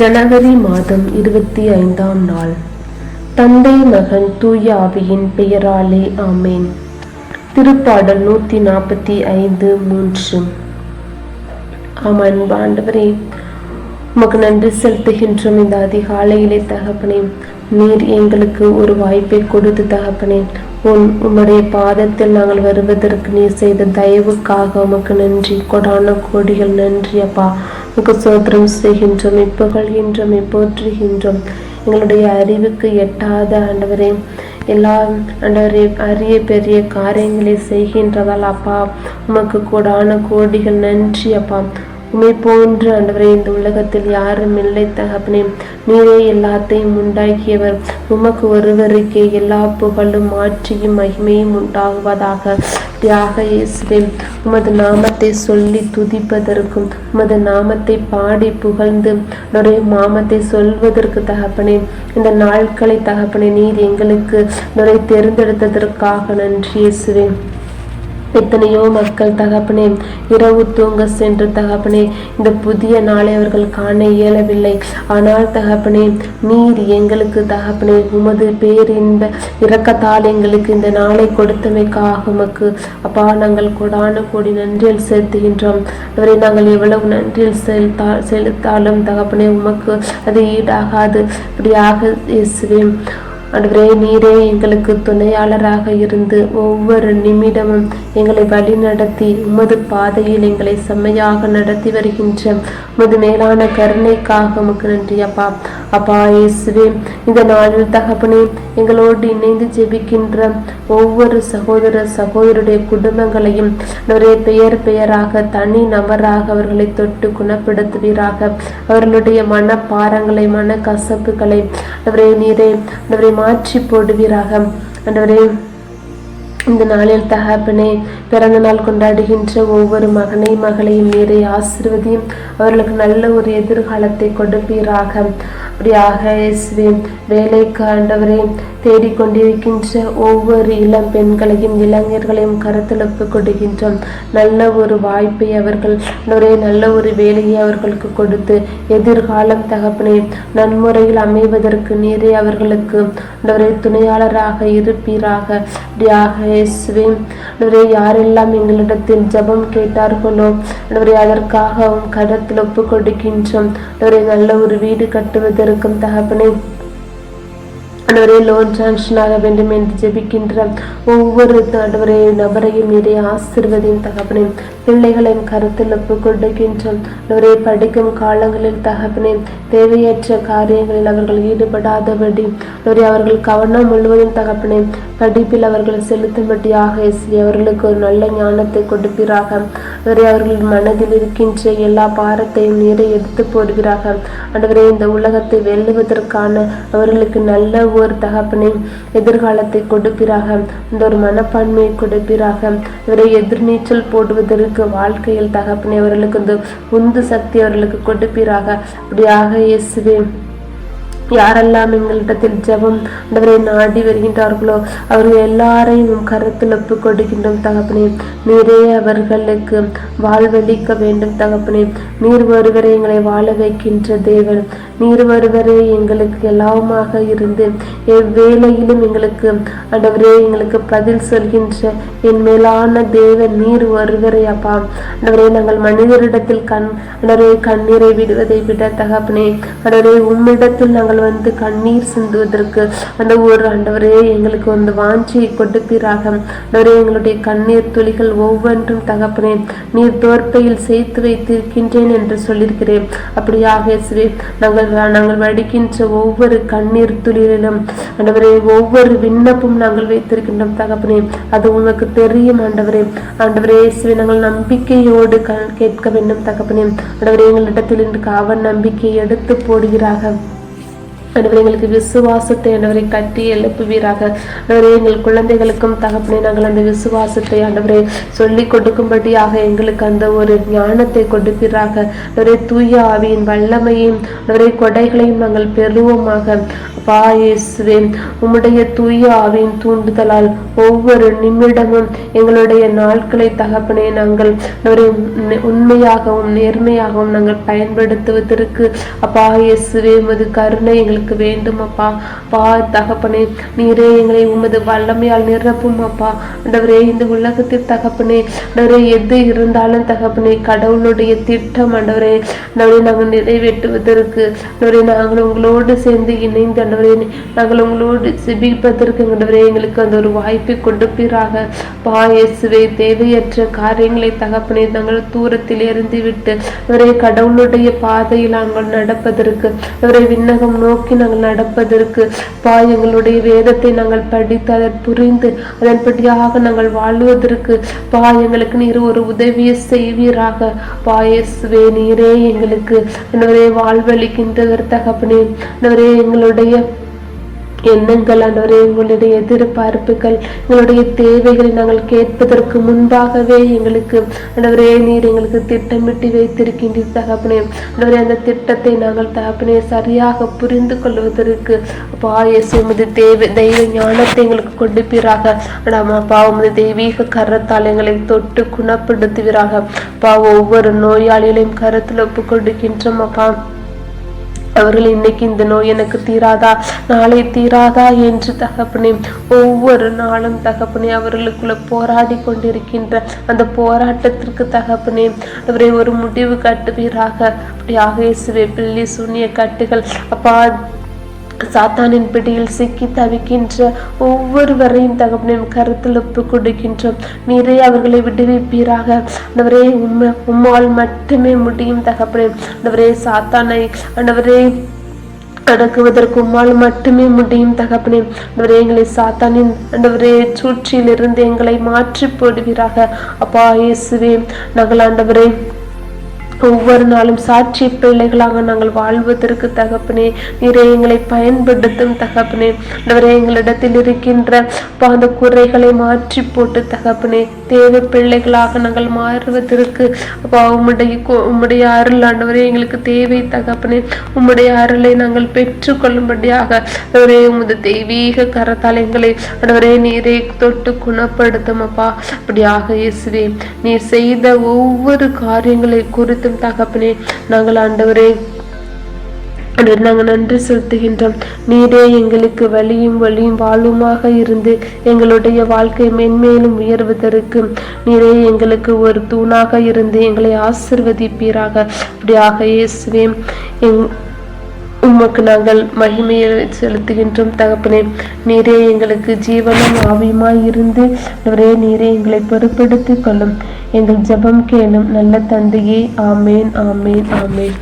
ஜனவரி மாதம் இருபத்தி ஐந்தாம் நாள். தந்தை மகன் தூய ஆவியின் பெயராலே ஆமேன். திருப்பாடல் நூற்றி நாற்பத்தி ஐந்து மூன்று. ஆம் அன்பு ஆண்டவரே உமக்கு நன்றி செலுத்துகின்றோம் இந்த அதிகாலையிலே தகப்பனே. நீர் எங்களுக்கு ஒரு வாய்ப்பை கொடுத்து தகப்பனே. உன் உம்முடைய பாதத்தில் நாங்கள் வருவதற்கு நீர் செய்த தயவுக்காக உமக்கு நன்றி. கொடான கோடிகள் நன்றி அப்பா. உமக்கு சோதரம் செய்கின்றோம் இப்புகழ்கின்றோம் போற்றுகின்றோம் எங்களுடைய அறிவுக்கு எட்டாத ஆண்டவரே எல்லா ஆண்டவரே அரிய பெரிய காரியங்களை செய்கின்றதால் அப்பா உமக்கு கூடான கோடிகள் நன்றி அப்பா. உமை போன்று ஆண்டவரே இந்த உலகத்தில் யாரும் இல்லை தகப்பனே. நீரே எல்லாத்தையும் உண்டாக்கியவர். உமக்கு ஒருவருக்கே எல்லா புகழும் ஆட்சியும் மகிமையும் உண்டாகுவதாக. தியாக இயேசுவே உமது நாமத்தை சொல்லி துதிப்பதற்கும் உமது நாமத்தை பாடி புகழ்ந்து நிறைய நாமத்தை சொல்வதற்கு தகப்பனே. இந்த நாட்களை தகப்பனே நீர் எங்களுக்கு நுரை தேர்ந்தெடுத்ததற்காக நன்றி இயேசுவேன் எத்தனையோ மக்கள் தகப்பனே இரவு தூங்க சென்று தகப்பனே இந்த புதிய நாளை அவர்கள் காண இயலவில்லை. ஆனால் தகப்பனே நீர் எங்களுக்கு தகப்பனே உமது பேரின்ப இரக்கத்தால் எங்களுக்கு இந்த நாளை கொடுத்தமைக்காக உமக்கு அப்பா நாங்கள் கொடான கோடி நன்றியில் செலுத்துகின்றோம். அவரை நாங்கள் எவ்வளவு நன்றியில் செலுத்தா செலுத்தாலும் தகப்பனே உமக்கு அது ஈடாகாது. இப்படியாக இயேசுவேன் ஆண்டவரே நீரே எங்களுக்கு துணையாளராக இருந்து ஒவ்வொரு நிமிடமும் எங்களை வழி நடத்தி உமது பாதையில் எங்களை செம்மையாக நடத்தி வருகின்ற உமது மேலான கருணைக்காக உமக்கு நன்றி அப்பா அப்பா இயேசுவே இந்த நாளில் தகப்பனே எங்களோடு இணைந்து ஜெபிக்கின்ற ஒவ்வொரு சகோதர சகோதரருடைய குடும்பங்களையும் அவருடைய பெயர் பெயராக தனி நபராக அவர்களை தொட்டு குணப்படுத்துவீராக. அவர்களுடைய மனப்பாரங்களை மன கசப்புகளை அவரை நீரை அவரை மாற்றி போடுவீராக. ஆண்டவரே இந்த நாளில் தகப்பனே பிறந்த நாள் கொண்டாடுகின்ற ஒவ்வொரு மகனை மகளையும் நீரை ஆசிர்வதியும். அவர்களுக்கு நல்ல ஒரு எதிர்காலத்தை கொடுப்பீராக. அப்படியாக இயேசுவே வேலைக்கு ஆண்டவரே தேடிக்கொண்டிருக்கின்ற ஒவ்வொரு இளம் பெண்களையும் இளைஞர்களையும் கருத்தெழுப்பு கொடுக்கின்றோம். நல்ல ஒரு வாய்ப்பை அவர்கள் ஒரே நல்ல ஒரு வேலையை அவர்களுக்கு கொடுத்து எதிர்காலம் தகப்பனே நன்முறையில் அமைவதற்கு நீரே அவர்களுக்கு துணையாளராக இருப்பீராக. அப்படியாக இயேசுவே ஒரே யாரெல்லாம் எங்களிடத்தில் ஜபம் கேட்டார்களோ ஒரே அதற்காக கடத்தில் ஒப்பு கொடுக்கின்றோம் ஒரே நல்ல ஒரு வீடு கட்டுவதற்கும் தகப்பனை ஆண்டவரே லோன் சாங்ஷன் ஆக வேண்டும் என்று ஜெபிக்கின்ற ஒவ்வொரு ஆண்டவரே நபரையும் நிறைய ஆசிர்வதையும் தகப்பனே பிள்ளைகளின் கருத்தில் ஒப்பு கொடுக்கின்றோம் ஆண்டவரே படிக்கும் காலங்களில் தகப்பனே தேவையற்ற காரியங்களில் அவர்கள் ஈடுபடாதபடி ஆண்டவரே அவர்கள் கவனம் முழுவதும் தகப்பனே படிப்பில் அவர்கள் செலுத்தும்படியாக இயேசு அவர்களுக்கு ஒரு நல்ல ஞானத்தை கொடுப்பீராக. அவரே அவர்கள் மனதில் இருக்கின்ற எல்லா பாரத்தையும் நீரை எடுத்து போடுகிறாக ஆண்டவரே இந்த உலகத்தை வெல்லுவதற்கான அவர்களுக்கு நல்ல ஒரு தகப்பனை எதிர்காலத்தை கொடுப்பீராக. இந்த ஒரு மனப்பான்மையை கொடுப்பீராக. இவரை எதிர்நீச்சல் போடுவதற்கு வாழ்க்கையில் தகப்பனை அவர்களுக்கு இந்த உந்து சக்தி அவர்களுக்கு கொடுப்பீராக. அப்படியாக இயேசுவே. யாரெல்லாம் எங்களிடத்தில் ஜபம் ஆண்டவரை நாடி வருகின்றார்களோ அவர்கள் எல்லாரையும் கருத்தில் ஒப்பு கொடுக்கின்றோம் தகப்பனே. நீரே அவர்களுக்கு வாழ்வளிக்க வேண்டும் தகப்பனே. நீர் ஒருவரை எங்களை வாழ வைக்கின்ற தேவன். நீர் ஒருவரே எங்களுக்கு எல்லாவுமாக இருந்து எவ்வேளையிலும் எங்களுக்கு ஆண்டவரே எங்களுக்கு பதில் சொல்கின்ற என் மேலான தேவன் நீர் ஒருவரே அப்பா. ஆண்டவரே நாங்கள் மனிதரிடத்தில் கண் ஆண்டவரே கண்ணீரை விடுவதை விட தகப்பனே ஆண்டவரே உம்மிடத்தில் நாங்கள் வந்து கண்ணீர் சிந்துவதற்கு அந்த ஒரு ஆண்டவரே எங்களுக்கு வந்து வாஞ்சியை கொடுப்பீராக. ஆண்டவரே எங்களுடைய கண்ணீர் துளிகள் ஒவ்வொன்றும் தகப்பனே நீர் தோற்பையில் சேர்த்து வைத்திருக்கின்றேன் என்று சொல்லியிருக்கிறேன். அப்படியாக இயேசுவே நாங்கள் நாங்கள் வடிக்கின்ற ஒவ்வொரு கண்ணீர் துளியிலும் ஆண்டவரே ஒவ்வொரு விண்ணப்பும் நாங்கள் வைத்திருக்கின்றோம் தகப்பனே. அது உங்களுக்கு தெரியும் ஆண்டவரே. ஆண்டவரே இயேசுவே நாங்கள் நம்பிக்கையோடு கேட்க வேண்டும் தகப்பனே. ஆண்டவரே எங்களிடத்தில் இன்று அவன் நம்பிக்கையை எடுத்து போடுகிறார்கள். ஆண்டவரே எங்களுக்கு விசுவாசத்தை ஆண்டவரை கட்டி எழுப்புவீராக. ஆண்டவரே எங்கள் குழந்தைகளுக்கும் தகப்பனே நாங்கள் அந்த விசுவாசத்தை ஆண்டவரே சொல்லி கொடுக்கும்படியாக எங்களுக்கு அந்த ஒரு ஞானத்தை கொடுப்பீராக. ஆண்டவரே தூய ஆவியின் வல்லமையும் ஆண்டவரே கொடைகளையும் நாங்கள் பெறுவோமாக. அப்பா இயேசுவே உம்முடைய தூய ஆவியின் தூண்டுதலால் ஒவ்வொரு நிமிடமும் எங்களுடைய நாட்களை தகப்பனே நாங்கள் ஒரு உண்மையாகவும் நேர்மையாகவும் நாங்கள் பயன்படுத்துவதற்கு அப்பா இயேசுவே உமது கருணை எங்களுக்கு வேண்டும் அப்பா பா தகப்பனே நீரே எங்களை உமது வல்லமையால் நிரப்பும் அப்பா. ஆண்டவரே இந்த உலகத்தில் தகப்பனே ஆண்டவரே எது இருந்தாலும் தகப்பனே கடவுளுடைய திட்டம் ஆண்டவரே ஆண்டவரே நாங்கள் நிறைவேற்றுவதற்கு ஆண்டவரே நாங்கள் உங்களோடு சேர்ந்து இணைந்து ஆண்டவரே நாங்கள் உங்களோடு சிபிப்பதற்கு ஆண்டவரே எங்களுக்கு அந்த ஒரு வாய்ப்பை கொடுப்பீராக. பா இயேசுவை தேவையற்ற காரியங்களை தகப்பனே நாங்கள் தூரத்தில் எறிந்து விட்டு அவரே கடவுளுடைய பாதையில் நாங்கள் நடப்பதற்கு அவரை விண்ணகம் நோக்கி நாங்கள் நடப்பதற்கு பா எங்களுடைய வேதத்தை நாங்கள் படித்து அதை புரிந்து அதன்படியாக நாங்கள் வாழ்வதற்கு பா எங்களுக்கு நீர் ஒரு உதவியை செய்வீராக. பாயசுவே நீரே எங்களுக்கு. ஆண்டவரே வாழ்வழிக்கின்றவர் தகப்பனே. ஆண்டவரே எங்களுடைய எண்ணங்கள் ஆண்டவரே எங்களுடைய எதிர்பார்ப்புகள் எங்களுடைய தேவைகளை நாங்கள் கேட்பதற்கு முன்பாகவே எங்களுக்கு ஆண்டவரே நீர் எங்களுக்கு திட்டமிட்டு வைத்திருக்கின்றீர் தகப்பனே. ஆண்டவரே அந்த திட்டத்தை நாங்கள் தகப்பனே சரியாக புரிந்து கொள்வதற்கு அப்பா இயேசு தேவை தெய்வ ஞானத்தை எங்களுக்கு கொடுப்பீராக. ஆனால் அப்பா உமது தெய்வீக கரத்தால் எங்களை தொட்டு குணப்படுத்துவீராக. அப்பா ஒவ்வொரு நோயாளிகளையும் கருத்தில் ஒப்பு கொடுக்கின்றோம் அப்பா. அவர்கள் இன்னைக்கு இந்த நோய் எனக்கு தீராதா? நாளை தீராதா என்று தகப்பனே ஒவ்வொரு நாளும் தகப்பனே அவர்களுக்குள்ள போராடி கொண்டிருக்கின்ற அந்த போராட்டத்திற்கு தகப்பனே அவரை ஒரு முடிவு கட்டுவீராக. அப்படியாக இயேசுவே பிள்ளை சூனிய கட்டுகள் அப்பா சாத்தானின் பிடியில் சிக்கி தவிக்கின்ற ஒவ்வொருவரையும் தகப்பனையும் கருத்தில் ஒப்பு கொடுக்கின்றோம். நீரே அவர்களை விடுவிப்பீராக. ஆண்டவரே உண்மை உம்மால் மட்டுமே முடியும் தகப்பனே. ஆண்டவரே சாத்தானை ஆண்டவரே அடக்குவதற்கு உம்மால் மட்டுமே முடியும் தகப்பனே. அந்தவரே எங்களை சாத்தானின் அந்தவரே சூழ்ச்சியிலிருந்து எங்களை மாற்றி போடுவீராக. அப்பா இயேசுவே நகலாண்டவரே ஒவ்வொரு நாளும் சாட்சி பிள்ளைகளாக நாங்கள் வாழ்வதற்கு தகப்பனே நீரை எங்களை பயன்படுத்தும் தகப்பனே. ஆண்டவரே எங்களிடத்தில் இருக்கின்ற அந்த குறைகளை மாற்றி போட்டு தகப்பனே. தேவை பிள்ளைகளாக நாங்கள் மாறுவதற்கு அப்பா உம்முடைய உம்முடைய அருள் ஆண்டவரே எங்களுக்கு தேவை தகப்பனே. உம்முடைய அருளை நாங்கள் பெற்றுக்கொள்ளும்படியாக அவரே உமது தெய்வீக கரத்தால் எங்களை ஆண்டவரே நீரை தொட்டு குணப்படுத்தும் அப்பா. அப்படியாக இயேசுவே நீ செய்த ஒவ்வொரு காரியங்களை குறித்து குறித்தும் தகப்பனே நாங்கள் ஆண்டவரே நாங்கள் நன்றி செலுத்துகின்றோம். நீரே எங்களுக்கு வழியும் வழியும் வாழ்வுமாக இருந்து எங்களுடைய வாழ்க்கை மென்மேலும் உயர்வதற்கு நீரே எங்களுக்கு ஒரு தூணாக இருந்து எங்களை ஆசிர்வதிப்பீராக. அப்படியாக இயேசுவே எங் உமக்கு நாங்கள் மகிமையை செலுத்துகின்றோம் தகப்பனே. நீரே எங்களுக்கு ஜீவனும் ஆவியுமாய் இருந்து ஒரே நீரே எங்களை பொறுப்படுத்திக் கொள்ளும். எங்கள் ஜெபம் கேளும் நல்ல தந்தையே. ஆமேன் ஆமேன் ஆமேன்.